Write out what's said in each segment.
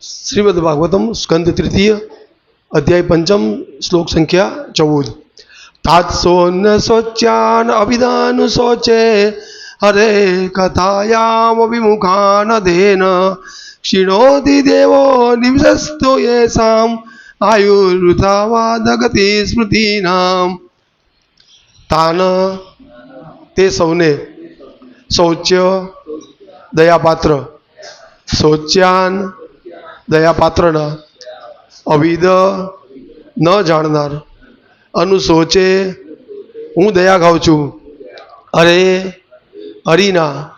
શ્રીમદ ભાગવતમ સ્કંદ તૃતીય અધ્યાય પંચમ શ્લોક સંખ્યા ચૌદ. તાત્સોન શોચ્યાન અભિધાન શોચે હરે કથાયામ વિમુખાન ધેન ક્ષીણોતિ દેવો નિવસસ્તો યેસામ આયુર્વૃથાવાદગતિ સ્મૃતિનામ. તાન, તે સૌને શૌચ્ય, દયાપાત્ર. શૌચ્યાન દયાપાત્રના અવિદ ન જાણનાર. અનુસોચે હું દયા ખાઉં છું. અરે, હરિના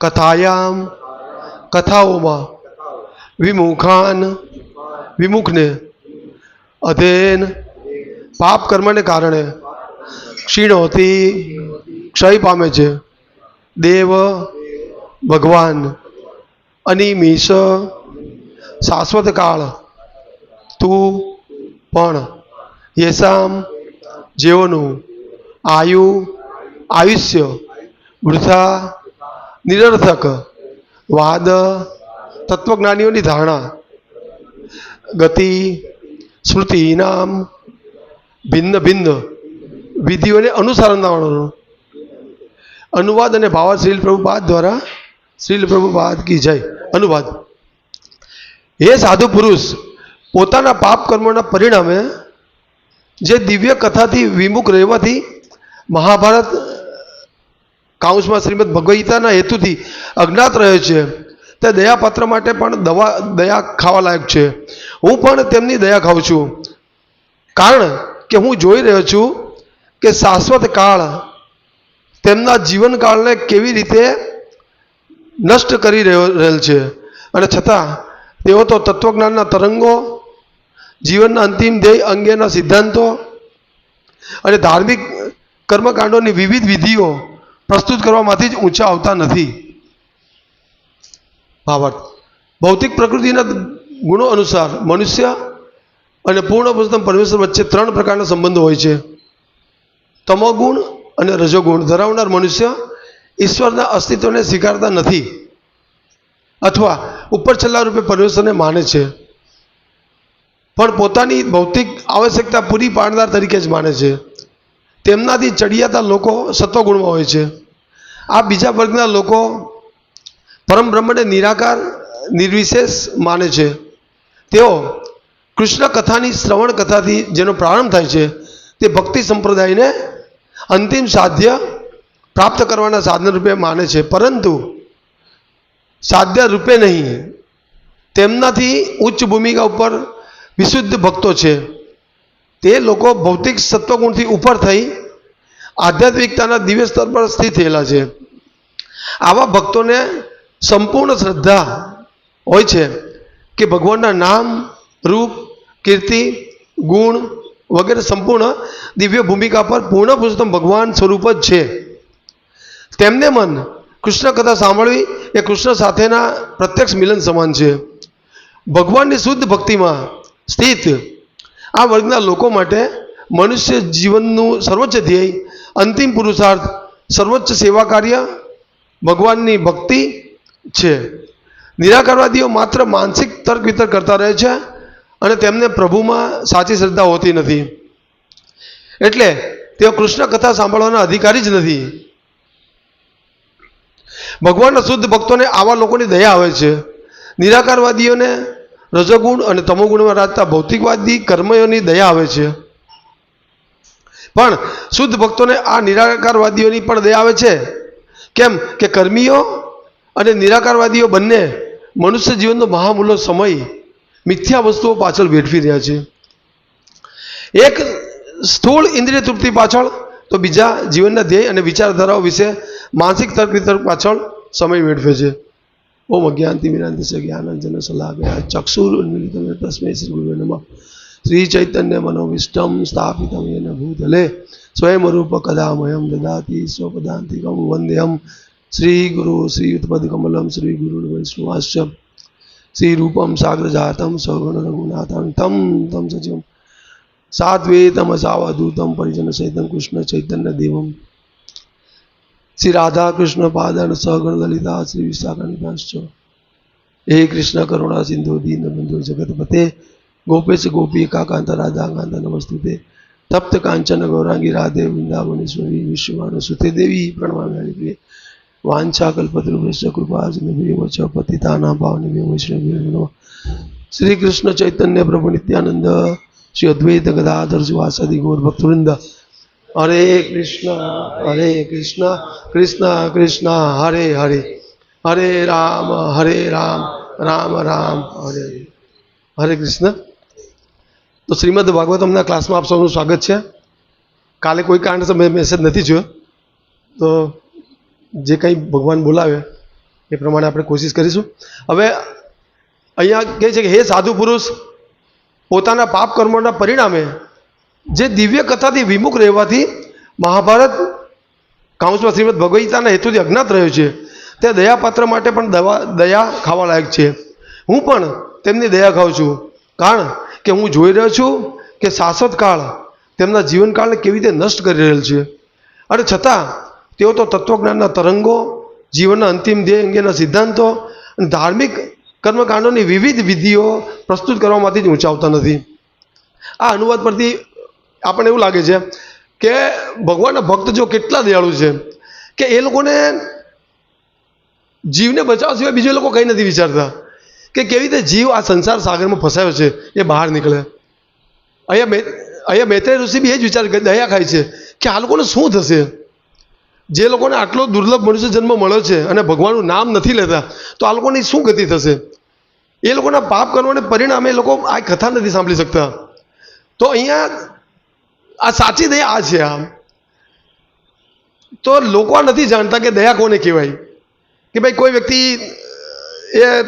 કથાયામ, કથાઓમાં વિમુખાન, વિમુખને અધેન પાપ કર્મને કારણે ક્ષીણોથી ક્ષય પામે છે. દેવ ભગવાન, અનિમિષ શાશ્વત કાળ તું પણ યેસામ જેઓનું આયુ આયુષ્ય વૃથા નિરર્થક વાદ તત્વજ્ઞાનીઓની ધારણા ગતિ સ્મૃતિ ઇનામ ભિન્ન ભિન્ન વિધિઓને અનુસરણવાનો અનુવાદ અને ભાવાર્થ શ્રીલ પ્રભુપાદ દ્વારા શ્રીલ પ્રભુપાદ કી જય. અનુવાદ. હે સાધુ પુરુષ, પોતાના પાપ કર્મોના પરિણામે જે દિવ્ય કથાથી વિમુખ રહેવાથી મહાભારત કાઉન્સમાં શ્રીમદ ભગવદગીતાના હેતુથી અજ્ઞાત રહે છે, તે દયાપાત્ર માટે પણ દવા, દયા ખાવા લાયક છે. હું પણ તેમની દયા ખાઉં છું. કારણ કે હું જોઈ રહ્યો છું કે શાશ્વત કાળ તેમના જીવનકાળને કેવી રીતે નષ્ટ કરી રહ્યો, રહેલ છે. અને છતાં તેઓ તો તત્વજ્ઞાનના તરંગો, જીવનના અંતિમ ધ્યેય અંગેના સિદ્ધાંતો અને ધાર્મિક કર્મકાંડોની વિવિધ વિધિઓ પ્રસ્તુત કરવામાંથી જ ઊંચા આવતા નથી. ભાવાર્થ. ભૌતિક પ્રકૃતિના ગુણો અનુસાર મનુષ્ય અને પૂર્ણ પુરુષોત્તમ પરમેશ્વર વચ્ચે ત્રણ પ્રકારના સંબંધો હોય છે. તમોગુણ અને રજોગુણ ધરાવનાર મનુષ્ય ઈશ્વરના અસ્તિત્વને સ્વીકારતા નથી. અથવા ઉપર છેલ્લા રૂપે પરમેશ્વરને માને છે. પણ પોતાની ભૌતિક આવશ્યકતા પૂરી પાડનાર તરીકે જ માને છે. તેમનાથી ચડિયાતા લોકો સત્વગુણમાં હોય છે. આ બીજા વર્ગના લોકો પરમ બ્રહ્મને નિરાકાર, નિર્વિશેષ માને છે. તેઓ કૃષ્ણ કથાની શ્રવણ કથાથી જેનો પ્રારંભ થાય છે, તે ભક્તિ સંપ્રદાયને અંતિમ સાધ્ય પ્રાપ્ત કરવાના સાધન રૂપે માને છે. પરંતુ સાધ્ય રૂપે નહીં તેમનાથી ઉચ્ચ ભૂમિકા ઉપર વિશુદ્ધ ભક્તો છે. તે લોકો ભૌતિક સત્વગુણથી ઉપર થઈ આધ્યાત્મિકતાના દિવ્ય સ્તર પર સ્થિત થયેલા છે. આવા ભક્તોને સંપૂર્ણ શ્રદ્ધા હોય છે કે ભગવાનના નામ, રૂપ, કીર્તિ, ગુણ વગેરે સંપૂર્ણ દિવ્ય ભૂમિકા પર પૂર્ણ પુરુષોત્તમ ભગવાન સ્વરૂપ જ છે. તેમને મન કૃષ્ણ કથા સાંભળવી એ કૃષ્ણ સાથેના પ્રત્યક્ષ મિલન સમાન છે. ભગવાનની શુદ્ધ ભક્તિમાં સ્થિત આ વર્ગના લોકો માટે મનુષ્ય જીવનનું સર્વોચ્ચ ધ્યેય, અંતિમ પુરુષાર્થ, સર્વોચ્ચ સેવા કાર્ય ભગવાનની ભક્તિ છે. નિરાકારવાદીઓ માત્ર માનસિક તર્ક વિતર્ક કરતા રહે છે અને તેમને પ્રભુમાં સાચી શ્રદ્ધા હોતી નથી. એટલે તેઓ કૃષ્ણ કથા સાંભળવાના અધિકારી જ નથી. ભગવાનના શુદ્ધ ભક્તોને આવા લોકોની દયા આવે છે. નિરાકારવાદીઓને રજોગુણ અને તમોગુણમાં રાજતા ભૌતિકવાદી કર્મયોની દયા આવે છે. પણ શુદ્ધ ભક્તોને આ નિરાકારવાદીઓની પણ દયા આવે છે? કેમ કે કર્મીઓ અને નિરાકારવાદીઓ બંને મનુષ્ય જીવનનો મહામૂલ્ય સમય મિથ્યા વસ્તુઓ પાછળ વેઠવી રહ્યા છે. એક સ્થૂળ ઇન્દ્રિય તૃપ્તિ પાછળ, તો બીજા જીવનના ધ્યેય અને વિચારધારાઓ વિશે માનસિક તર્ક વિતર્ક પાછળ સમય વેઠવે છે. ઓમ અજ્ઞાનતિ વિરાંતિ સ જ્ઞાનંજન સલાહયા ચક્ષુરુન્મિલિતમ તસ્મૈ શ્રી ગુરુવે નમઃ. શ્રી ચૈતન્ય મનોવિષ્ટમ સ્થાપિતમ યેન ભૂતલે. સ્વયં રૂપ કદામયમ દદાતિ સ્વપદાંતિકમ વંદ્યમ. શ્રી ગુરુ શ્રી યુતપદકમલમ શ્રી ગુરુ વૈષ્ણવાશ્ચ. શ્રી રૂપમ સાગ્રજાતમ સગુણ રઘુનાથમ તમ તમ સચિવ સાત્વેતમ સાવધૂતમ પરિજન સહિતમ કૃષ્ણ ચૈતન્ય દેવમ. શ્રી રાધા કૃષ્ણ પાદન સગણ લલિતા, શ્રી વિશાખાનિદાશ્ચ હે કૃષ્ણ, કરુણા, સિંધુ, દીન, બંધુ જગતપતે ગોપેશ, ગોપી કાકાંત રાધા કાંત નમસ્તુતે. તપ્ત કાંચન, ગૌરાંગી, રાધે વૃંદાવનેશ્વરી વિશ્વવાણ સુતે દેવી પ્રણમામ્યાની પ્રિય. વાંછા કલ્પતરુભ્યશ્ચ કૃપા જનભ્યો ચ પતિતાનાં પાવનેભ્યો વૈષ્ણવ્યો નમઃ. શ્રી કૃષ્ણ ચૈતન્ય પ્રભુ નિત્યાનંદ, શ્રી અદ્વૈત ગદાધર શિવાસાદિ ગૌર ભક્તવૃંદ હરે કૃષ્ણ હરે કૃષ્ણ કૃષ્ણ કૃષ્ણ હરે હરે હરે રામ હરે રામ રામ રામ હરે હરે કૃષ્ણ તો શ્રીમદ ભાગવતમના ક્લાસમાં આપ સૌનું સ્વાગત છે। કાલે કોઈ કારણસર મેં મેસેજ નથી જોયો તો જે કંઈ ભગવાન બોલાવે એ પ્રમાણે આપણે કોશિશ કરીશું। હવે અહીંયા કહે છે કે, હે સાધુ પુરુષ, પોતાના પાપ કર્મોના પરિણામે જે દિવ્ય કથાથી વિમુખ રહેવાથી મહાભારત કાઉન્સમાં શ્રીમદ ભગવદગીતાના હેતુથી અજ્ઞાત રહ્યો છે. તે દયાપાત્ર માટે પણ દવા, દયા ખાવા લાયક છે. હું પણ તેમની દયા ખાઉં છું. કારણ કે હું જોઈ રહ્યો છું કે શાશ્વત કાળ તેમના જીવનકાળને કેવી રીતે નષ્ટ કરી રહેલ છે. અને છતાં તેઓ તો તત્વજ્ઞાનના તરંગો, જીવનના અંતિમ ધ્યેય અંગેના સિદ્ધાંતો અને ધાર્મિક કર્મકાંડોની વિવિધ વિધિઓ પ્રસ્તુત કરવામાંથી જ ઊંચાવતા નથી. આ અનુવાદ પરથી આપણને એવું લાગે છે કે ભગવાનના ભક્ત જો કેટલા દયાળુ છે કે એ લોકોને જીવને બચાવવા સિવાય બીજું લોકો કંઈ નથી વિચારતા કે કેવી રીતે જીવ આ સંસાર સાગરમાં ફસાયો છે, એ બહાર નીકળે. અહીંયા અહીંયા મૈત્રેય ઋષિ બી એ જ વિચાર દયા ખાય છે કે આ લોકોને શું થશે? જે લોકોને આટલો દુર્લભ મનુષ્ય જન્મ મળ્યો છે અને ભગવાનનું નામ નથી લેતા, તો આ લોકોની શું ગતિ થશે? એ લોકોના પાપ કરવાને પરિણામે એ લોકો આ કથા નથી સાંભળી શકતા. તો અહીંયા આ સાચી દયા આ છે આમ. તો લોકો નથી જાણતા કે દયા કોને કહેવાય? કે ભાઈ કોઈ વ્યક્તિ, એ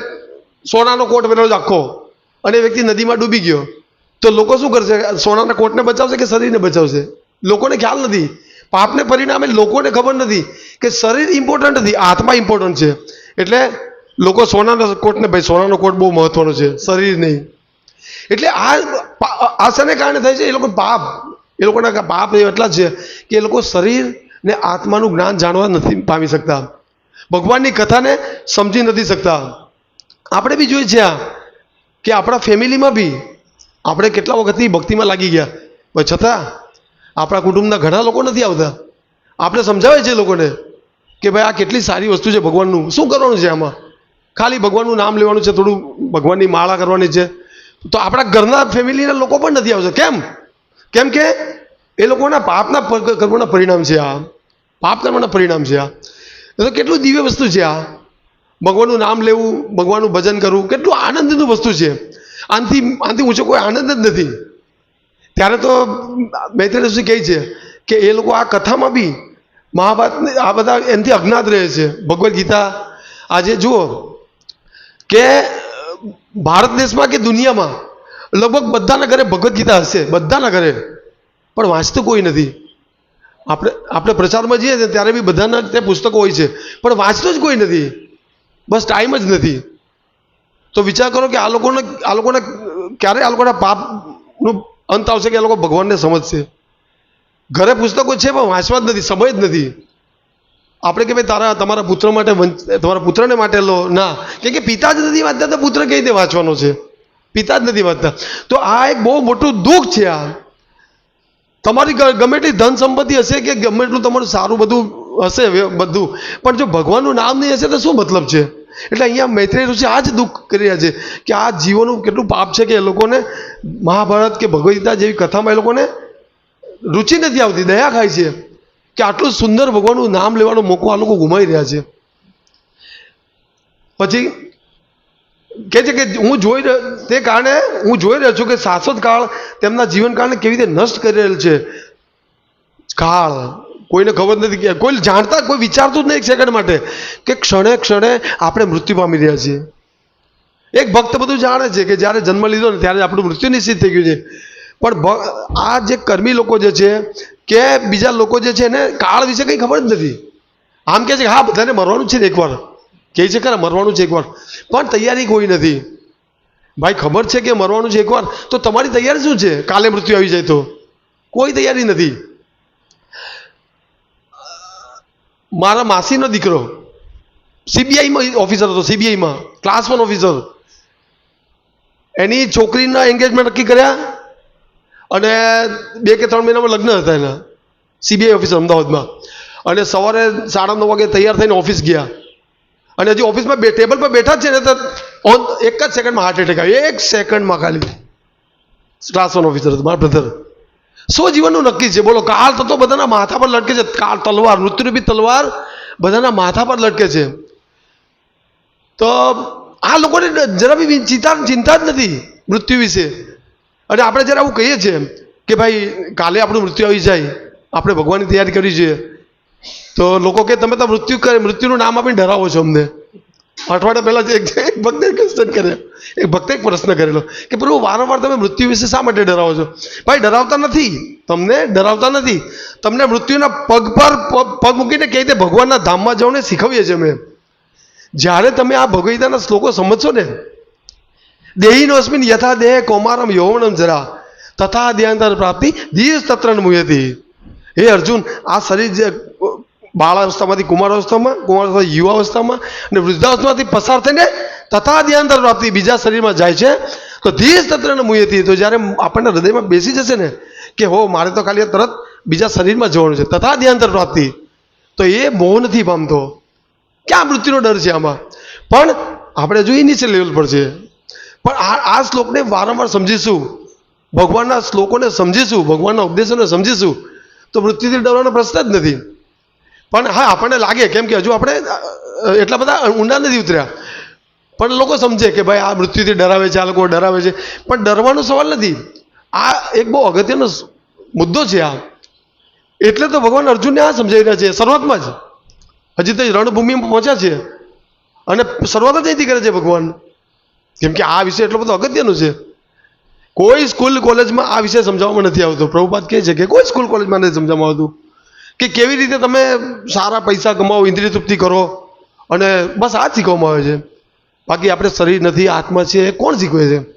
સોનાનો કોટ પહેરેલો આખો અને વ્યક્તિ નદીમાં ડૂબી ગયો, તો લોકો શું કરશે? સોનાના કોટને બચાવશે કે શરીરને બચાવશે? લોકોને ખ્યાલ નથી. પાપને પરિણામે લોકોને ખબર નથી કે શરીર ઇમ્પોર્ટન્ટ નથી, આત્મા ઇમ્પોર્ટન્ટ છે. એટલે લોકો સોનાના કોટને, ભાઈ સોનાનો કોટ બહુ મહત્વનો છે, શરીર નહીં. એટલે આ પા- આ શેને કારણે થાય છે? એ લોકો પાપ એ લોકોના પાપ એટલા છે કે એ લોકો શરીર ને આત્માનું જ્ઞાન જાણવા નથી પામી શકતા. ભગવાનની કથાને સમજી નથી શકતા. આપણે બી જોઈએ છીએ કે આપણા ફેમિલીમાં બી આપણે કેટલા વખતથી ભક્તિમાં લાગી ગયા. પણ છતાં આપણા કુટુંબના ઘણા લોકો નથી આવતા. આપણે સમજાવે છે લોકોને કે ભાઈ આ કેટલી સારી વસ્તુ છે ભગવાનનું. શું કરવાનું છે આમાં? ખાલી ભગવાનનું નામ લેવાનું છે, થોડું ભગવાનની માળા કરવાની છે. તો આપણા ઘરના ફેમિલીના લોકો પણ નથી આવતા. કેમ? કેમ કે એ લોકોના પાપના કર્મોના પરિણામ છે આ. પાપ કર્મના પરિણામ છે આ. એ કેટલું દિવ્ય વસ્તુ છે આ. ભગવાનનું નામ લેવું, ભગવાનનું ભજન કરવું, કેટલું આનંદનું વસ્તુ છે. આનાથી આનાથી ઊંચો કોઈ આનંદ જ નથી. ત્યારે તો મૈત્રી કહે છે કે એ લોકો આ કથામાં બી મહાભારત આ બધા એનાથી અજ્ઞાત રહે છે. ભગવદ્ ગીતા આજે જુઓ કે ભારત દેશમાં કે દુનિયામાં લગભગ બધાના ઘરે ભગવદ્ ગીતા હશે, બધાના ઘરે. પણ વાંચતું કોઈ નથી. આપણે આપણે પ્રચારમાં જઈએ ને ત્યારે બી બધાના ત્યાં પુસ્તકો હોય છે. પણ વાંચતું જ કોઈ નથી. બસ ટાઈમ જ નથી. તો વિચાર કરો કે આ લોકોને આ લોકોને ક્યારે આ લોકોના પાપનું અંત આવશે કે આ લોકો ભગવાનને સમજશે? ઘરે પુસ્તકો છે પણ વાંચવા જ નથી, સમય જ નથી. આપણે કે ભાઈ તારા, તમારા પુત્ર માટે તમારા પુત્રને માટે લો. ના. કેમ કે પિતા જ નથી વાંચતા તો પુત્ર કઈ રીતે વાંચવાનો છે? પિતા જ નથી વાંચતા તો આ એક બહુ મોટું દુઃખ છે આ. તમારી ગમે એટલી ધન સંપત્તિ હશે કે ગમે એટલું તમારું સારું બધું હશે બધું. પણ જો ભગવાનનું નામ નહીં હશે તો શું મતલબ છે? એટલે અહીંયા મૈત્રેય ઋષિ આ જ દુઃખ કરી રહ્યા છે કે આ જીવોનું કેટલું પાપ છે કે એ લોકોને મહાભારત કે ભગવદ્ગીતા જેવી કથામાં એ લોકોને રુચિ નથી આવતી, દયા ખાય છે કે આટલું સુંદર ભગવાનનું નામ લેવાનો મોકો આ લોકો ગુમાવી રહ્યા છે. પછી કહે છે કે હું જોઈ રહ્યો, તે કારણે હું જોઈ રહ્યો છું કે શાશ્વત કાળ તેમના જીવનકાળને કેવી રીતે નષ્ટ કરી રહેલ છે. કાળ, કોઈને ખબર નથી કે, કોઈ જાણતા, કોઈ વિચારતું જ નહીં એક સેકન્ડ માટે કે ક્ષણે ક્ષણે આપણે મૃત્યુ પામી રહ્યા છીએ. એક ભક્ત બધું જાણે છે કે જ્યારે જન્મ લીધો ને ત્યારે આપણું મૃત્યુ નિશ્ચિત થઈ ગયું છે. પણ આ જે કર્મી લોકો જે છે કે બીજા લોકો જે છે એને કાળ વિશે કંઈ ખબર જ નથી. આમ કહે છે કે હા, બધાને મરવાનું છે ને એકવાર. કહે છે ખરા મરવાનું છે એકવાર? પણ તૈયારી કોઈ નથી. ભાઈ, ખબર છે કે મરવાનું છે એકવાર? તો તમારી તૈયારી શું છે? કાલે મૃત્યુ આવી જાય તો. કોઈ તૈયારી નથી. મારા માસીનો દીકરો, સીબીઆઈમાં ઓફિસર હતો, સીબીઆઈમાં ક્લાસ વન ઓફિસર એની છોકરીના એન્ગેજમેન્ટ નક્કી કર્યા અને બે કે ત્રણ મહિનામાં લગ્ન હતા એના. સીબીઆઈ ઓફિસર અમદાવાદમાં. અને સવારે સાડા નવ વાગે તૈયાર થઈને ઓફિસ ગયા. અને હજી ઓફિસમાં બે ટેબલ પર બેઠા જ છે ને તો ઓન એક જ સેકન્ડમાં હાર્ટ એટેક આવ્યો એક સેકન્ડમાં ખાલી. ક્લાસ વન ઓફિસર હતું મારા બ્રધર સો જીવનનું નક્કી છે? બોલો કાળ તો બધાના માથા પર લટકે છે. કાળ તલવાર મૃત્યુરૂપી તલવાર, બધાના માથા પર લટકે છે. તો આ લોકોને જરા બી ચિંતા ચિંતા જ નથી મૃત્યુ વિશે. અને આપણે જ્યારે આવું કહીએ છીએ કે ભાઈ, કાલે આપણું મૃત્યુ આવી જાય. આપણે ભગવાનની તૈયારી કરવી જોઈએ તો લોકો કે, તમે તો મૃત્યુ કરે મૃત્યુનું નામ આપીને ડરાવો છો અમને. અઠવાડિયા પહેલાં એક એક ભક્તે ક્વેશ્ચન કર્યો. એક ભક્તે એક પ્રશ્ન કરેલો કે, પ્રભુ, વારંવાર તમે મૃત્યુ વિશે શા માટે ડરાવો છો? ભાઈ, ડરાવતા નથી. તમને ડરાવતા નથી. તમને મૃત્યુના પગ પર પગ મૂકીને કઈ રીતે ભગવાનના ધામમાં જવને શીખવીએ છીએ અમે? જ્યારે તમે આ ભગવદ્ગીતાના શ્લોકો સમજશો ને, દેહીનોસ્મિન યથા દેહ કૌમારમ યૌવનમ જરા, તથા દેહાંતર પ્રાપ્તિ ધીર તત્રણ મુયતી. હે અર્જુન, આ શરીર જે બાળાવસ્થામાંથી કુમારાવસ્થામાં કુમારાવસ્થા યુવાવસ્થામાં અને વૃદ્ધાવસ્થામાંથી પસાર થઈને તથા ધ્યાનતર પ્રાપ્તિ બીજા શરીરમાં જાય છે. તો ધીર તંત્રને મુયતી તો જ્યારે આપણને હૃદયમાં બેસી જશે ને, કે હો, મારે તો ખાલી તરત બીજા શરીરમાં જવાનું છે તથા ધ્યાનતર પ્રાપ્તિ તો એ મોહ નથી પામતો. ક્યાં મૃત્યુનો ડર છે આમાં? પણ આપણે હજુ એ નીચે લેવલ પર છે. પણ આ આ શ્લોકને વારંવાર સમજીશું. ભગવાનના શ્લોકોને સમજીશું, ભગવાનના ઉપદેશોને સમજીશું. તો મૃત્યુથી ડરવાનો પ્રશ્ન જ નથી. પણ હા, આપણને લાગે કેમ કે હજુ આપણે એટલા બધા ઊંડા નથી ઉતર્યા. પણ લોકો સમજે કે ભાઈ આ મૃત્યુથી ડરાવે છે, આ લોકો ડરાવે છે. પણ ડરવાનો સવાલ નથી. આ એક બહુ અગત્યનો મુદ્દો છે આ. એટલે તો ભગવાન અર્જુનને આ સમજાવી રહ્યા છે, શરૂઆતમાં જ. હજી તો રણભૂમિમાં પહોંચ્યા છે. અને શરૂઆત જ અહીંથી કરે છે ભગવાન. કેમ કે આ વિષય એટલો બધો અગત્યનો છે. કોઈ સ્કૂલ, કોલેજમાં આ વિષય સમજાવવામાં નથી આવતો. પ્રભુપાદ કહે છે કે કોઈ સ્કૂલ, કોલેજમાં નથી સમજાવવામાં આવતું. કે કેવી રીતે તમે સારા પૈસા કમાવો, ઇન્દ્રિય તૃપ્તિ કરો? અને બસ આ જ શીખવામાં આવે છે. બાકી આપણે શરીર નથી, આત્મા છે કોણ શીખવે છે?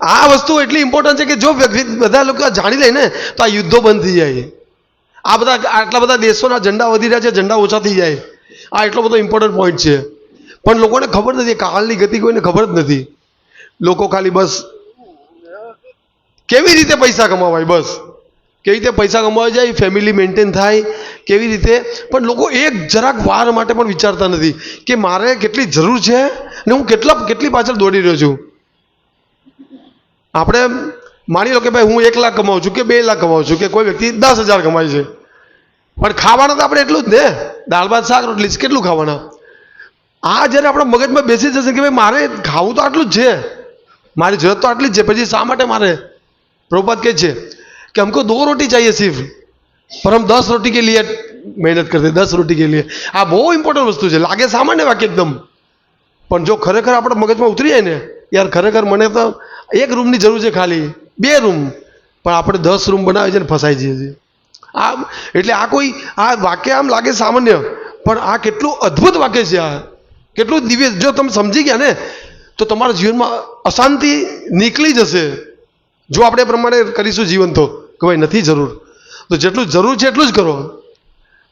આ વસ્તુ એટલી ઇમ્પોર્ટન્ટ છે કે જો વ્યક્તિ બધા લોકો જાણી લે ને, તો આ યુદ્ધો બંધ થઈ જાય આ બધા, આટલા બધા દેશોના ઝંડા વધી રહ્યા છે, ઝંડા ઓછા થઈ જાય. આ એટલો બધો ઇમ્પોર્ટન્ટ પોઈન્ટ છે. પણ લોકોને ખબર નથી કાળની ગતિ કોઈને ખબર જ નથી. લોકો ખાલી બસ, કેવી રીતે પૈસા કમાવાય, બસ. કેવી રીતે પૈસા કમાવા જાય ફેમિલી મેન્ટેન થાય, કેવી રીતે? પણ લોકો એક જરાક વાર માટે પણ વિચારતા નથી કે મારે કેટલી જરૂર છે ને હું કેટલા, કેટલી પાછળ દોડી રહ્યો છું. આપણે માની લો કે ભાઈ હું એક લાખ કમાઉં છું કે બે લાખ કમાઉં છું કે કોઈ વ્યક્તિ દસ હજાર કમાય છે. પણ ખાવાના તો આપણે એટલું જ ને? દાળ, ભાત, શાક, રોટલી કેટલું ખાવાના? આ જ્યારે આપણા મગજમાં બેસી જશે કે ભાઈ મારે ખાવું તો આટલું જ છે. મારી જરૂરત તો આટલી જ છે. પછી શા માટે મારે? પ્રભુપાત કે છે कि हमको दो रोटी चाहिए सिर्फ। पर हम दस रोटी के लिए મહેનત કરશે દસ રોટી કે લીએ આ બહુ ઇમ્પોર્ટન્ટ વસ્તુ છે લાગે સામાન્ય વાક્ય એકદમ પણ જો ખરેખર આપણા મગજમાં ઉતરી જાય ને યાર ખરેખર મને તો એક રૂમની જરૂર છે ખાલી બે રૂમ પણ આપણે દસ રૂમ બનાવીએ છે ને ફસાઈ જઈએ છીએ આ એટલે આ કોઈ, આ વાક્ય આમ લાગે સામાન્ય, પણ આ કેટલું અદ્ભુત વાક્ય છે આ. કેટલું દિવ્ય, જો તમે સમજી ગયા ને, તો તમારા જીવનમાં અશાંતિ નીકળી જશે. જો આપણે પ્રમાણે કરીશું જીવન તો. કે ભાઈ નથી જરૂર. તો જેટલું જરૂર છે એટલું જ કરો.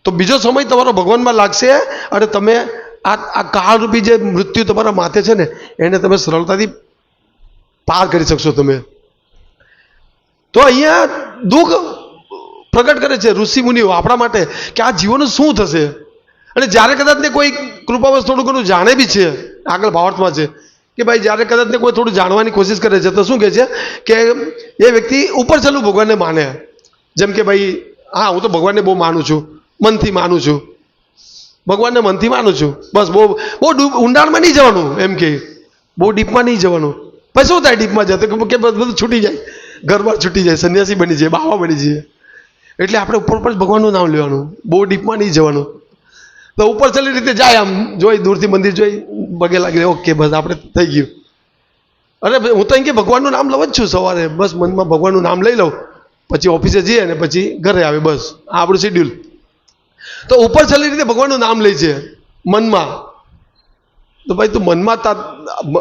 તો બીજો સમય તમારો ભગવાનમાં લાગશે અને તમે આ આ કાળરૂપી જે મૃત્યુ તમારા માથે છે ને, એને તમે સરળતાથી પાર કરી શકશો તમે. તો અહીંયા દુઃખ પ્રગટ કરે છે ઋષિ મુનિઓ આપણા માટે કે આ જીવનનું શું થશે? અને જ્યારે કદાચ ને કોઈ કૃપાવશ થોડું ઘણું જાણે બી છે, આગળ ભાવાર્થમાં છે કે ભાઈ જ્યારે કદાચ ને કોઈ થોડું જાણવાની કોશિશ કરે છે, તો શું કહે છે? કે એ વ્યક્તિ ઉપર છેલ્લું ભગવાનને માને. જેમ કે ભાઈ, હા, હું તો ભગવાનને બહુ માનું છું, મનથી માનું છું. ભગવાનને મનથી માનું છું. બસ બહુ બહુ ઊંડાણમાં નહીં જવાનું, એમ કે. બહુ ડીપમાં નહીં જવાનું. પછી શું થાય ડીપમાં જતો? કે બધું છૂટી જાય. ઘરમાં છૂટી જાય, સંન્યાસી બની જાય બાવા બની જાય એટલે આપણે ઉપર ઉપર ભગવાનનું નામ લેવાનું. બહુ ડીપમાં નહીં જવાનું. તો ઉપર ચલી રીતે જાય આમ, જોઈ, દૂરથી મંદિર જોઈ, પગે લાગી ઓકે, બસ આપણે થઈ ગયું. અરે હું તો એમ ભગવાનનું નામ લઉં જ છું સવારે. બસ મનમાં ભગવાનનું નામ લઈ લઉં. પછી ઓફિસે જઈએ ને પછી ઘરે આવે બસ. આ આપણું શેડ્યુલ તો ઉપર ચલી રીતે ભગવાનનું નામ લે છે, મનમાં. તો ભાઈ, તું મનમાં તા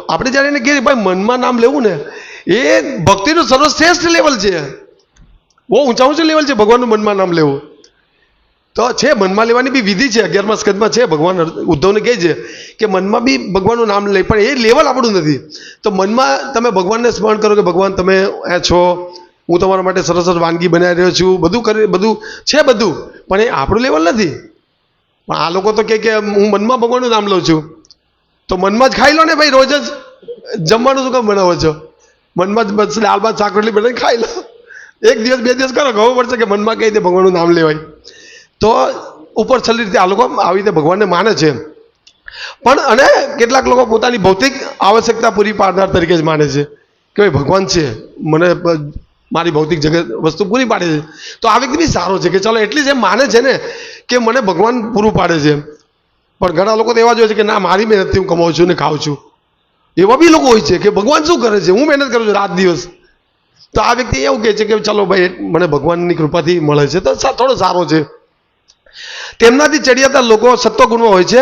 આપણે જ્યારે એને કહીએ, ભાઈ, મનમાં નામ લેવું ને, એ ભક્તિનું સર્વશ્રેષ્ઠ લેવલ છે. બહુ ઊંચા ઊંચું લેવલ છે ભગવાનનું મનમાં નામ લેવું? તો છે, મનમાં લેવાની બી વિધિ છે, અગિયારમાં સ્કંદમાં છે, ભગવાન ઉદ્ધવને કહે છે કે મનમાં બી ભગવાનનું નામ લે, પણ એ લેવલ આપણું નથી. તો મનમાં તમે ભગવાનને સ્મરણ કરો કે ભગવાન તમે એ છો, હું તમારા માટે સરસ વાનગી બનાવી રહ્યો છું, બધું કરી, બધું છે બધું, પણ એ આપણું લેવલ નથી. પણ આ લોકો તો કહે કે હું મનમાં ભગવાનનું નામ લઉં છું. તો મનમાં જ ખાઈ લો ને ભાઈ, રોજ જ જમવાનું શું કામ બનાવો છો? મનમાં જ બસ દાળ, ભાત, શાક બનાવીને ખાઈ લો. એક દિવસ, બે દિવસ કરો, ખબર પડશે કે મનમાં કઈ રીતે ભગવાનનું નામ લેવાય. તો ઉપર છેલ્લી રીતે આ લોકો આવી રીતે ભગવાનને માને છે પણ અને કેટલાક લોકો પોતાની ભૌતિક આવશ્યકતા પૂરી પાડનાર તરીકે જ માને છે કે ભાઈ ભગવાન છે, મને મારી ભૌતિક જગત વસ્તુ પૂરી પાડે છે. તો આ વ્યક્તિ બી સારો છે કે ચલો એટલી જ માને છે ને કે મને ભગવાન પૂરું પાડે છે પણ ઘણા લોકો તો એવા જ હોય છે કે ના, મારી મહેનતથી હું કમાઉં છું ને ખાઉં છું. એવા બી લોકો હોય છે કે ભગવાન શું કરે છે? હું મહેનત કરું છું રાત દિવસ. તો આ વ્યક્તિ એવું કહે છે કે ચલો ભાઈ, મને ભગવાનની કૃપાથી મળે છે. તો થોડો સારો છે. તેમનાથી ચડિયાતા લોકો સત્તો ગુણો હોય છે.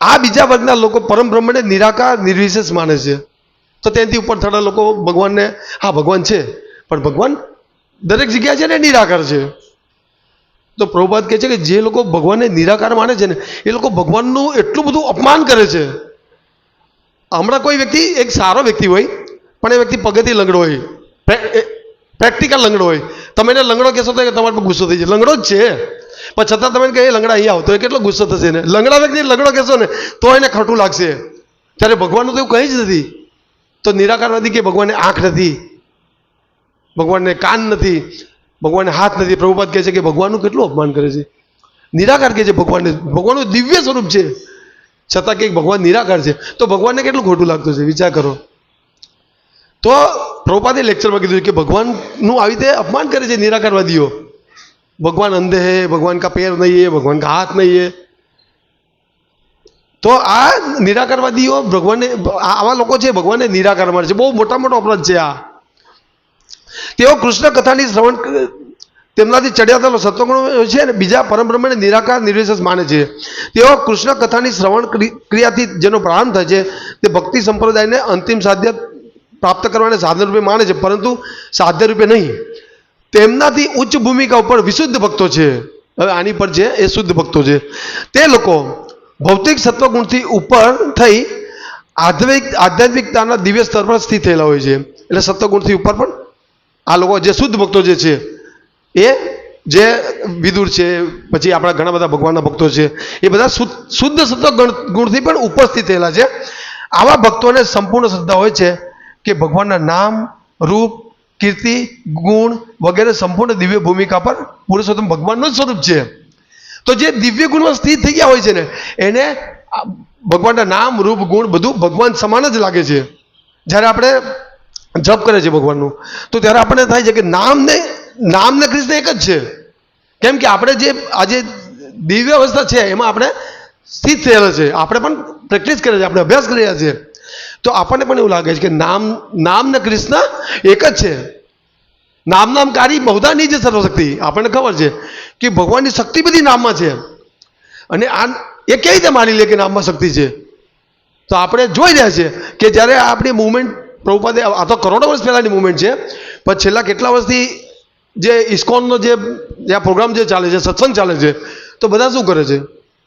આ બીજા વર્ગના લોકો પરમ બ્રહ્મને નિરાકાર, નિર્વિશેષ માને છે. તો તેનાથી ઉપર થતા લોકો ભગવાનને, હા, ભગવાન છે, પણ ભગવાન દરેક જગ્યા છે ને નિરાકાર છે. તો પ્રભુપાદ કહે છે કે જે લોકો ભગવાનને નિરાકાર માને છે ને, એ લોકો ભગવાનનું એટલું બધું અપમાન કરે છે. હમણાં કોઈ વ્યક્તિ, એક સારો વ્યક્તિ હોય, પણ એ વ્યક્તિ પગથી લંગડો હોય પ્રેક્ટિકલ લંગડો હોય. તમે એને લંગડો કહેશો તો તમારા પર ગુસ્સો થઈ જાય. લંગડો જ છે. પણ છતાં તમે કહે લંગડા અહીંયા આવો તો એ કેટલો ગુસ્સો થશે ને લંગડા વ્યક્તિ લંગડો કહેશો ને, તો એને ખોટું લાગશે. ત્યારે ભગવાનનું તો એવું કંઈ જ નથી. તો નિરાકારવાદી કે ભગવાનને આંખ નથી. ભગવાનને કાન નથી. ભગવાનને હાથ નથી. પ્રભુપાદ કહે છે કે ભગવાનનું કેટલું અપમાન કરે છે. નિરાકાર કહે છે ભગવાનને. ભગવાનનું દિવ્ય સ્વરૂપ છે. છતાં કે ભગવાન નિરાકાર છે. તો ભગવાનને કેટલું ખોટું લાગતું છે? વિચાર કરો. તો પ્રભુપાદે લેક્ચરમાં કીધું કે ભગવાનનું આવી રીતે અપમાન કરે છે નિરાકારવાદીઓ. ભગવાન અંધે હે, ભગવાન કા પેર નહીં હે, ભગવાન કા હાથ નહીં હે. તો આ નિરાકારવાદીઓ ભગવાનને આવા લોકો છે, ભગવાનને નિરાકાર માને છે. બહુ મોટા મોટો અપરાધ છે આ. તેઓ કૃષ્ણ કથાની શ્રવણ તેમનાથી ચડિયાતા સત્વગુણો છે ને બીજા પરમબ્રહ્મને નિરાકાર, નિર્વિશેષ માને છે. તેઓ કૃષ્ણ કથાની શ્રવણ ક્રિ- ક્રિયાથી જેનો પ્રારંભ થાય છે, તે ભક્તિ સંપ્રદાયને અંતિમ સાધ્ય પ્રાપ્ત કરવાને સાધન રૂપે માને છે, પરંતુ સાધ્ય રૂપે નહીં. તેમનાથી ઉચ્ચ ભૂમિકા ઉપર વિશુદ્ધ ભક્તો છે. હવે આની પર છે એ શુદ્ધ ભક્તો છે. તે લોકો ભૌતિક સત્વગુણથી ઉપર થઈ આધ્યાત્મિક આધ્યાત્મિકતાના દિવ્ય સ્તર પર સ્થિત થયેલા હોય છે. એટલે સત્વગુણથી ઉપર પણ આ લોકો જે શુદ્ધ ભક્તો જે છે, એ જે વિદુર છે, પછી આપણા ઘણા બધા ભગવાનના ભક્તો છે, એ બધા શુદ્ધ સત્વ ગણ ગુણથી પણ ઉપસ્થિત થયેલા છે. આવા ભક્તોને સંપૂર્ણ શ્રદ્ધા હોય છે કે ભગવાનના નામ, રૂપ કીર્તિ, ગુણ વગેરે સંપૂર્ણ દિવ્ય ભૂમિકા પર પુરુષોત્તમ ભગવાનનું જ સ્વરૂપ છે. તો જે દિવ્ય ગુણમાં સ્થિત થઈ ગયા હોય છે ને, એને ભગવાનના નામ, રૂપ, ગુણ બધું ભગવાન સમાન જ લાગે છે. જ્યારે આપણે જપ કરે છે ભગવાનનું, તો ત્યારે આપણને થાય છે કે નામને નામને નામ કૃષ્ણ એક જ છે. કેમ કે આપણે જે આજે દિવ્ય અવસ્થા છે, એમાં આપણે સ્થિત થયેલા છે. આપણે પણ પ્રેક્ટિસ કરે છે, આપણે અભ્યાસ કરી રહ્યા છીએ તો આપણને પણ એવું લાગે છે કે નામ નામ ને કૃષ્ણ એક જ છે. નામ નામકારી બહુધા છે સર્વશક્તિ. આપણને ખબર છે કે ભગવાનની શક્તિ બધી નામમાં છે. અને આ એ કેવી રીતે માની લે કે નામમાં શક્તિ છે? તો આપણે જોઈ રહ્યા છીએ કે જ્યારે આપણી મુવમેન્ટ પ્રભુપાદે, આ તો કરોડો વર્ષ પહેલાંની મુવમેન્ટ છે, પણ છેલ્લા કેટલા વર્ષથી જે ઇસ્કોનનો જે આ પ્રોગ્રામ જે ચાલે છે, સત્સંગ ચાલે છે, તો બધા શું કરે છે?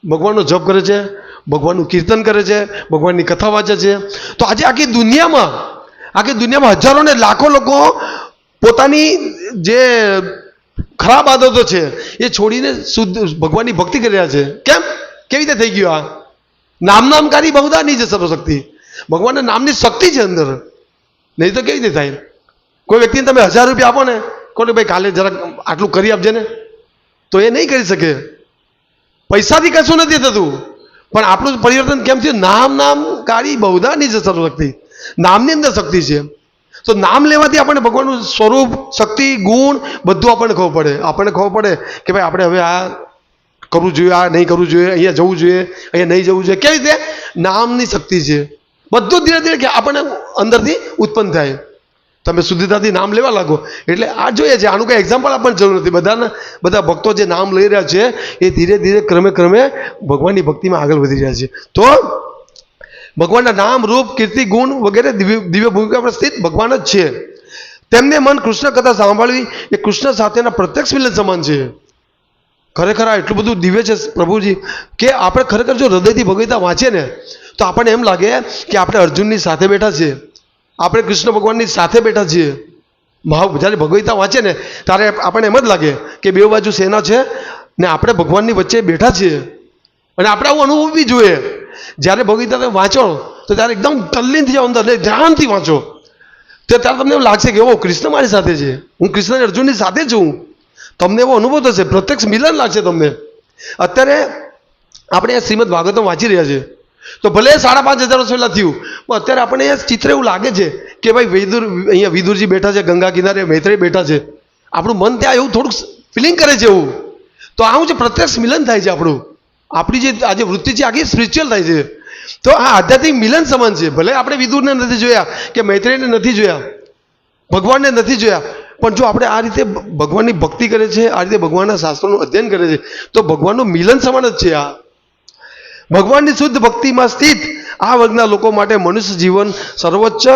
ભગવાનનો જપ કરે છે ભગવાનનું કીર્તન કરે છે, ભગવાનની કથા વાંચે છે. તો આજે આખી દુનિયામાં આખી દુનિયામાં હજારો ને લાખો લોકો પોતાની જે ખરાબ આદતો છે, એ છોડીને શુદ્ધ, ભગવાનની ભક્તિ કરી રહ્યા છે. કેમ? કેવી રીતે થઈ ગયું આ? નામ નામકારી બહુધા નહીં છે સર્વશક્તિ. ભગવાનના નામની શક્તિ છે અંદર. નહીં તો કેવી રીતે થાય? કોઈ વ્યક્તિને તમે હજાર રૂપિયા આપો ને, કહો ભાઈ કાલે જરાક આટલું કરી આપજે ને. તો એ નહીં કરી શકે. પૈસાથી કશું નથી થતું. પણ આપણું પરિવર્તન કેમ થયું? નામ નામ, કાળી બહુધા નહીં છે સર્વશક્તિ નામની અંદર શક્તિ છે. તો નામ લેવાથી આપણને ભગવાનનું સ્વરૂપ, શક્તિ, ગુણ બધું આપણને ખબર પડે. આપણને ખબર પડે કે ભાઈ આપણે હવે આ કરવું જોઈએ, આ નહીં કરવું જોઈએ, અહીંયા જવું જોઈએ, અહીંયા નહીં જવું જોઈએ. કેવી રીતે? નામની શક્તિ છે. બધું ધીરે ધીરે કે આપણને અંદરથી ઉત્પન્ન થાય. તમે શુદ્ધતાથી નામ લેવા લાગો. એટલે આ જોઈએ છે, આનું કંઈ એક્ઝામ્પલ આપવાની જરૂર નથી. બધાના, બધા ભક્તો જે નામ લઈ રહ્યા છે, એ ધીરે ધીરે ક્રમે ક્રમે ભગવાનની ભક્તિમાં આગળ વધી રહ્યા છે. તો ભગવાનના નામ, રૂપ, કીર્તિ, ગુણ વગેરે દિવ્ય ભૂમિકા પર સ્થિત ભગવાન જ છે. તેમને મન કૃષ્ણ કથા સાંભળવી એ કૃષ્ણ સાથેના પ્રત્યક્ષ મિલન સમાન છે. ખરેખર આ એટલું બધું દિવ્ય છે પ્રભુજી, કે આપણે ખરેખર જો હૃદયથી ભગવતા વાંચીએ ને, તો આપણને એમ લાગે કે આપણે અર્જુનની સાથે બેઠા છીએ. આપણે કૃષ્ણ ભગવાનની સાથે બેઠા છીએ. ભાવ જ્યારે ભગવતા વાંચે ને, ત્યારે આપણને એમ જ લાગે કે બે બાજુ સેના છે ને આપણે ભગવાનની વચ્ચે બેઠા છીએ. અને આપણે આવું અનુભવ બી જોઈએ. જ્યારે ભગવતા તમે વાંચો, તો ત્યારે એકદમ તલ્લીન થઈ જાઓ અંદર ને ધ્યાનથી વાંચો. તો ત્યારે તમને એવું લાગશે કે ઓ કૃષ્ણ મારી સાથે છે. હું કૃષ્ણ અને અર્જુનની સાથે છું. તમને એવો અનુભવ થશે, પ્રત્યક્ષ મિલન લાગશે તમને. અત્યારે આપણે આ શ્રીમદ ભાગવતમ વાંચી રહ્યા છીએ. તો ભલે સાડા પાંચ હજાર વર્ષ પહેલાં થયું, પણ અત્યારે આપણને એ ચિત્ર એવું લાગે છે કે ભાઈ વિદુર અહીંયા વિદુરજી બેઠા છે, ગંગા કિનારે મૈત્રી બેઠા છે. આપણું મન ત્યાં એવું થોડુંક ફિલિંગ કરે છે એવું. તો આવું જે પ્રત્યક્ષ મિલન થાય છે આપણું, આપણી જે આજે વૃત્તિ છે, આખી સ્પિરિચ્યુઅલ થાય છે. તો આ આધ્યાત્મિક મિલન સમાન છે. ભલે આપણે વિદુરને નથી જોયા કે મૈત્રીને નથી જોયા, ભગવાનને નથી જોયા, પણ જો આપણે આ રીતે ભગવાનની ભક્તિ કરે છે, આ રીતે ભગવાનના શાસ્ત્રોનું અધ્યયન કરે છે, તો ભગવાનનું મિલન સમાન જ છે આ. ભગવાનની શુદ્ધ ભક્તિમાં સ્થિત આ વર્ગના લોકો માટે મનુષ્ય જીવન સર્વોચ્ચ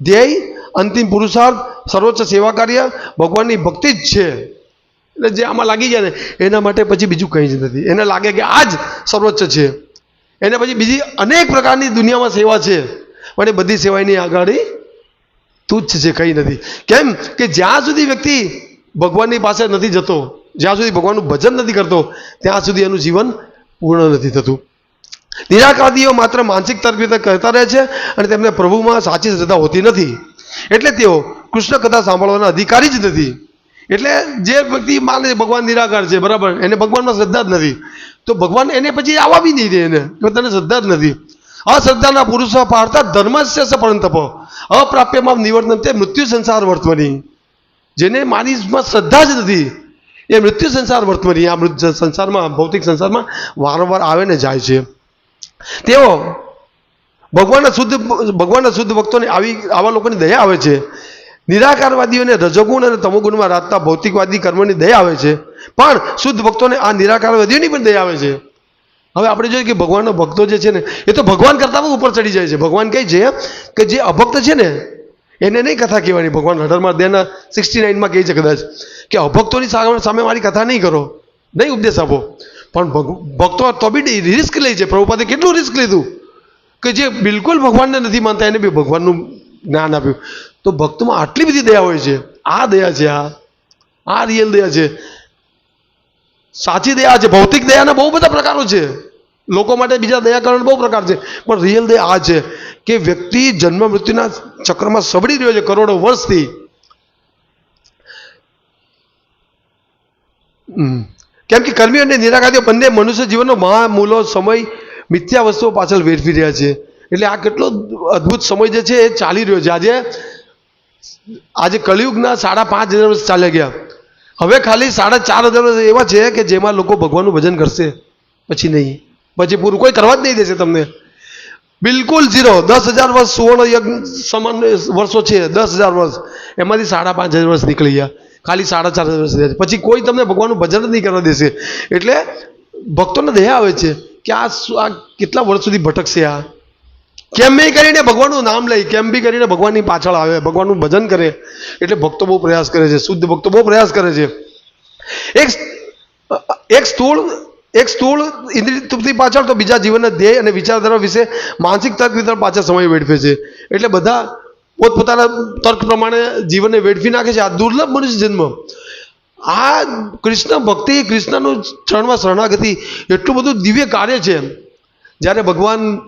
ધ્યેય, અંતિમ પુરુષાર્થ, સર્વોચ્ચ સેવા કાર્ય, ભગવાનની ભક્તિ જ છે. એટલે જે આમાં લાગી જાય ને, એના માટે પછી બીજું કંઈ જ નથી. એને લાગે કે આ જ સર્વોચ્ચ છે. એને પછી બીજી અનેક પ્રકારની દુનિયામાં સેવા છે. પણ એ બધી સેવા એની આગળ તુચ્છ છે, કંઈ નથી. કેમ કે જ્યાં સુધી વ્યક્તિ ભગવાનની પાસે નથી જતો, જ્યાં સુધી ભગવાનનું ભજન નથી કરતો, ત્યાં સુધી એનું જીવન પૂર્ણ નથી થતું. નિરાકારદીઓ માત્ર માનસિક તરફી રીતે કરતા રહે છે અને તેમને પ્રભુમાં સાચી શ્રદ્ધા હોતી નથી. એટલે તેઓ કૃષ્ણ કથા સાંભળવાના અધિકારી જ નથી. એટલે જે વ્યક્તિ માને છે, ભગવાન નિરાકાર છે, બરાબર? એને ભગવાનમાં શ્રદ્ધા જ નથી. તો ભગવાન એને પછી આવવા બી નહીં દે એને. તને શ્રદ્ધા જ નથી. અશ્રદ્ધાના પુરુષો પાડતા ધર્મસ્ય પરંતપ અપ્રાપ્યમાં નિવર્તન તે મૃત્યુ સંસાર વર્તવાની જેને માનીમાં શ્રદ્ધા જ નથી, એ મૃત્યુ સંસાર વર્તવાની આ મૃત સંસારમાં, ભૌતિક સંસારમાં વારંવાર આવે ને જાય છે. તેઓ ભગવાનના શુદ્ધ ભગવાનના શુદ્ધ ભક્તોને આવી આવા લોકોની દયા આવે છે. નિરાકારવાદીઓને રજોગુણ અને તમોગુણમાં રાતતા ભૌતિકવાદી કર્મોની દયા આવે છે. પણ શુદ્ધ ભક્તોને આ નિરાકારવાદીઓની પણ દયા આવે છે. હવે આપણે જોઈએ કે ભગવાનનો ભક્તો જે છે ને, એ તો ભગવાન કરતાં પણ ઉપર ચડી જાય છે. ભગવાન કહે છે કે જે અભક્ત છે ને, એને નહીં કથા કહેવાની. ભગવાન હડરમાં દેના સિક્સટી નાઇનમાં કહે છે કદાચ કે અભક્તોની સામે મારી કથા નહીં કરો. નહીં ઉપદેશ આપો. પણ ભક્તો તો બી રિસ્ક લે છે. પ્રભુપાદે કેટલું રિસ્ક લીધું? કે જે બિલકુલ ભગવાનને નથી માનતા, એને બી ભગવાનનું જ્ઞાન આપ્યું. તો ભક્તોમાં આટલી બધી દયા હોય છે. આ દયા છે, આ. આ રિયલ દયા છે. સાચી દયા છે, ભૌતિક દયાના બહુ બધા પ્રકારો છે. લોકો માટે બીજા દયા કરવાના બહુ પ્રકાર છે. પણ રિયલ દયા આ છે કે વ્યક્તિ જન્મ મૃત્યુના ચક્રમાં સબડી રહ્યો છે કરોડો વર્ષથી. હમ. કેમ કે કર્મી અને નિરાકારીઓ બંને મનુષ્ય જીવનનો મહામૂલો સમય મિથ્યા વસ્તુઓ પાછળ વેઠવી રહ્યા છે. એટલે આ કેટલો અદ્ભુત સમય જે છે એ ચાલી રહ્યો છે. આજે આજે કલિયુગના સાડા પાંચ હજાર વર્ષ ચાલ્યા ગયા. હવે ખાલી સાડા ચાર હજાર વર્ષ એવા છે કે જેમાં લોકો ભગવાનનું ભજન કરશે. પછી નહીં. પછી પૂરું કોઈ કરવા જ નહીં દેશે તમને. બિલકુલ ઝીરો. દસ હજાર વર્ષ સુવર્ણ યજ્ઞ સમાન વર્ષો છે. દસ હજાર વર્ષ. એમાંથી સાડા પાંચ હજાર વર્ષ નીકળી ગયા. ખાલી સાડા ચાર વર્ષ થયા છે. પછી કોઈ તમને ભગવાનનું ભજન નહીં કરવા દેશે. એટલે ભક્તોને દયા આવે છે કે આ આ કેટલા વર્ષ સુધી ભટકશે આ? કેમ બી કરીને ભગવાનનું નામ લઈ, કેમ બી કરીને ભગવાનની પાછળ આવે, ભગવાનનું ભજન કરે. એટલે ભક્તો બહુ પ્રયાસ કરે છે, શુદ્ધ ભક્તો બહુ પ્રયાસ કરે છે. એક એક સ્થૂળ એક સ્થૂળ ઇન્દ્રિય તૃપ્તિ પાછળ તો બીજા જીવનના ધ્યેય અને વિચારધારા વિશે માનસિક તર્ક વિતરણ પાછળ સમય વેડફે છે. એટલે બધા પોતપોતાના તર્ક પ્રમાણે જીવનને વેડફી નાખે છે. આ દુર્લભ મનુષ્ય જન્મ. આ કૃષ્ણ ભક્તિ કૃષ્ણનું ચરણમાં શરણાગતિ એટલું બધું દિવ્ય કાર્ય છે. જ્યારે ભગવાન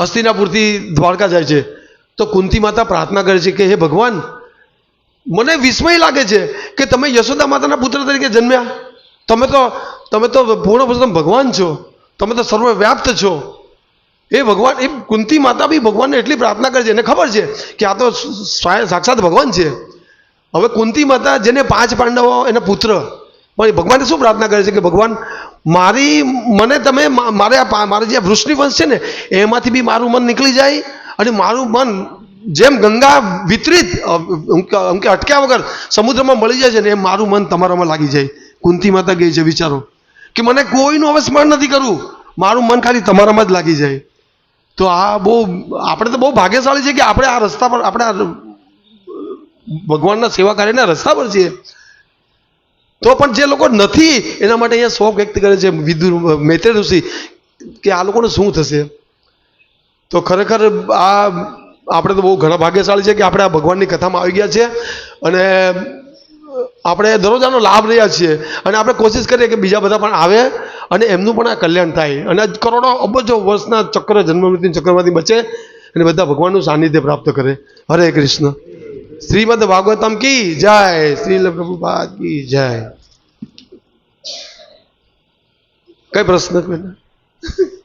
હસ્તિનાપુરથી દ્વારકા જાય છે, તો કુંતી માતા પ્રાર્થના કરે છે કે, હે ભગવાન, મને વિસ્મય લાગે છે કે તમે યશોદા માતાના પુત્ર તરીકે જન્મ્યા. તમે તો તમે તો પૂર્ણ ભગવાન છો. તમે તો સર્વવ્યાપ્ત છો. એ ભગવાન એ કુંતી માતા બી ભગવાનને એટલી પ્રાર્થના કરે છે. એને ખબર છે કે આ તો સાક્ષાત ભગવાન છે. હવે કુંતી માતા જેને પાંચ પાંડવો, એના પુત્ર, પણ ભગવાને શું પ્રાર્થના કરે છે કે ભગવાન, મારી મને તમે મારે આ મારે જે વૃષ્ણિ વંશ છે ને, એમાંથી બી મારું મન નીકળી જાય અને મારું મન જેમ ગંગા વિતરિત કે અટક્યા વગર સમુદ્રમાં મળી જાય છે ને, એમ મારું મન તમારામાં લાગી જાય. કુંતી માતા ગઈ છે, વિચારો કે મને કોઈનું હવે સ્મરણ નથી કરવું. મારું મન ખાલી તમારામાં જ લાગી જાય. તો આ બહુ, આપણે તો બહુ ભાગ્યશાળી છે કે આપણે આ રસ્તા પર, આપણે આ ભગવાનના સેવા કાર્યના રસ્તા પર છીએ. તો પણ જે લોકો નથી, એના માટે અહીંયા શોખ વ્યક્ત કરે છે વિદુ મૈત્રે ઋષિ, કે આ લોકોને શું થશે? તો ખરેખર આ, આપણે તો બહુ ઘણા ભાગ્યશાળી છે કે આપણે આ ભગવાનની કથામાં આવી ગયા છે. અને આપણે દરરોજ આનો લાભ રહ્યા છીએ અને આપણે કોશિશ કરીએ કે બીજા બધા પણ આવે અને એમનું પણ આ કલ્યાણ થાય. અને કરોડો અબજો વર્ષના ચક્ર, જન્મમૃત્યુ ચક્રમાંથી બચે અને બધા ભગવાનનું સાનિધ્ય પ્રાપ્ત કરે. હરે કૃષ્ણ. શ્રીમદ ભાગવતમ કી જય. શ્રીલ પ્રભુપાદ કી જય. કઈ પ્રશ્ન કોઈને?